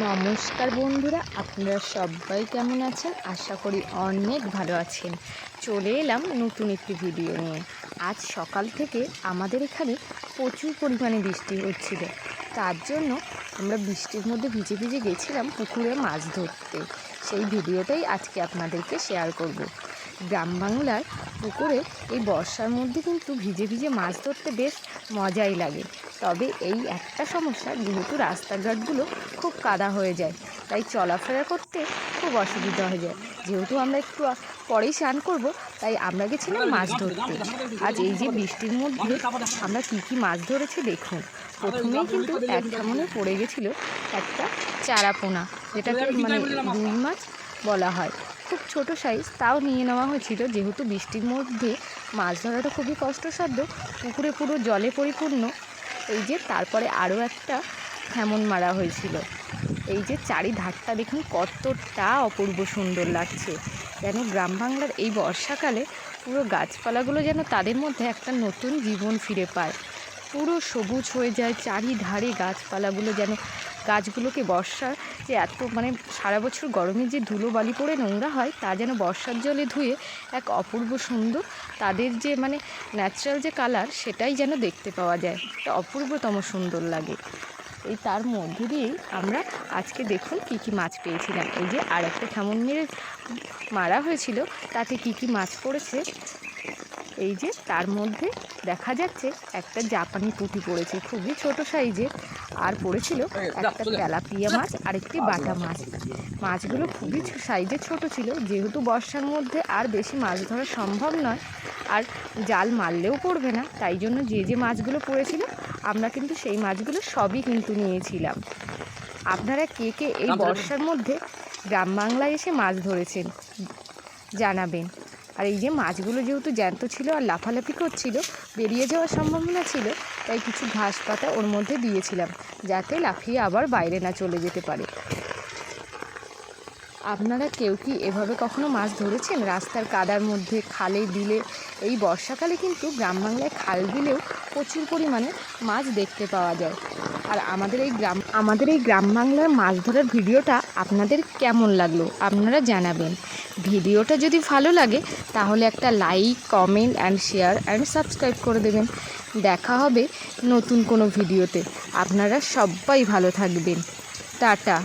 নমস্কার বন্ধুরা, আপনারা সবাই কেমন আছেন? আশা করি অনেক ভালো আছেন। চলে এলাম নতুন একটি ভিডিও নিয়ে। আজ সকাল থেকে আমাদের এখানে প্রচুর পরিমাণে বৃষ্টি হচ্ছিল। তার জন্য আমরা বৃষ্টির মধ্যে ভিজে ভিজে গেছিলাম পুকুরে মাছ ধরতে। সেই ভিডিওটাই আজকে আপনাদেরকে শেয়ার করব। গ্রাম বাংলার পুকুরে এই বর্ষার মধ্যে কিন্তু ভিজে ভিজে মাছ ধরতে বেশ মজাই লাগে। তবে এই একটা সমস্যা, যেহেতু রাস্তাঘাটগুলো খুব কাদা হয়ে যায়, তাই চলাফেরা করতে খুব অসুবিধা হয়ে যায়। যেহেতু আমরা একটু পরেই স্নান করব, তাই আমরা গেছিলাম মাছ ধরতে। আজ এই যে বৃষ্টির মধ্যে আমরা কী কী মাছ ধরেছি দেখুন। প্রথমেই কিন্তু এক সামনে পড়ে গেছিল একটা চারাপোনা, যেটাকে মানে রুই মাছ বলা হয়। খুব ছোট সাইজ তাও নিয়ে নেওয়া হয়েছিল। যেহেতু বৃষ্টির মধ্যে মাছ ধরাটা খুবই কষ্টসাধ্য, পুকুরে পুরো জলে পরিপূর্ণ। এই যে তারপরে আরও একটা হেমন মারা হয়েছিল। এই যে চারিধারটা দেখুন কতটা অপূর্ব সুন্দর লাগছে। যেন গ্রাম বাংলার এই বর্ষাকালে পুরো গাছপালাগুলো যেন তাদের মধ্যে একটা নতুন জীবন ফিরে পায়। পুরো সবুজ হয়ে যায়, চারিধারে গাছপালাগুলো যেন, গাছগুলোকে বর্ষার যে এত মানে সারা বছর গরমে যে ধুলো বালি পড়ে নোংরা হয়, তা যেন বর্ষার জলে ধুয়ে এক অপূর্ব সুন্দর, তাদের যে মানে ন্যাচারাল যে কালার সেটাই যেন দেখতে পাওয়া যায়। এটা অপূর্বতম সুন্দর লাগে। এই তার মধ্যে দিয়েই আমরা আজকে দেখুন কী কী মাছ পেয়েছিলাম। এই যে আর একটা কেমন মেরে মারা হয়েছিল, তাতে কী কী মাছ পড়েছে এই যে তার মধ্যে দেখা যাচ্ছে একটা জাপানি পুঁটি পড়েছে খুবই ছোট সাইজে আর পড়েছিল একটা তেলাপিয়া মাছ আর একটি বাটা মাছ। মাছগুলো খুবই সাইজে ছোট ছিল যেহেতু বর্ষার মধ্যে আর বেশি মাছ ধরা সম্ভব নয় আর জাল মারলেও পড়বে না তাই জন্য যে যে মাছগুলো পড়েছিল আমরা কিন্তু সেই মাছগুলো সবই কিন্তু নিয়েছিলাম। আপনারা কে কে এই বর্ষার মধ্যে গ্রাম বাংলায় এসে মাছ ধরেছেন জানাবেন। আর এই যে মাছগুলো যেহেতু জ্যান্ত ছিল আর লাফালাফি করছিল, বেরিয়ে যাওয়ার সম্ভাবনা ছিল, তাই কিছু ঘাস পাতা ওর মধ্যে দিয়েছিলাম, যাতে লাফিয়ে আবার বাইরে না চলে যেতে পারে। আপনারা কেউ কি এভাবে কখনো মাছ ধরেছেন? রাস্তার কাদার মধ্যে খালে, বিলে, এই বর্ষাকালে কিন্তু গ্রাম বাংলায় খাল, বিলেও প্রচুর পরিমাণে মাছ দেখতে পাওয়া যায়। আর আমাদের এই গ্রাম, আমাদের এই গ্রাম বাংলার মাছ ধরার ভিডিওটা আপনাদের কেমন লাগল আপনারা জানাবেন। ভিডিওটা যদি ভালো লাগে, তাহলে একটা like, comment, and share, and subscribe করে দেবেন। দেখা হবে নতুন কোনো ভিডিওতে। আপনারা সবাই ভালো থাকবেন। টাটা।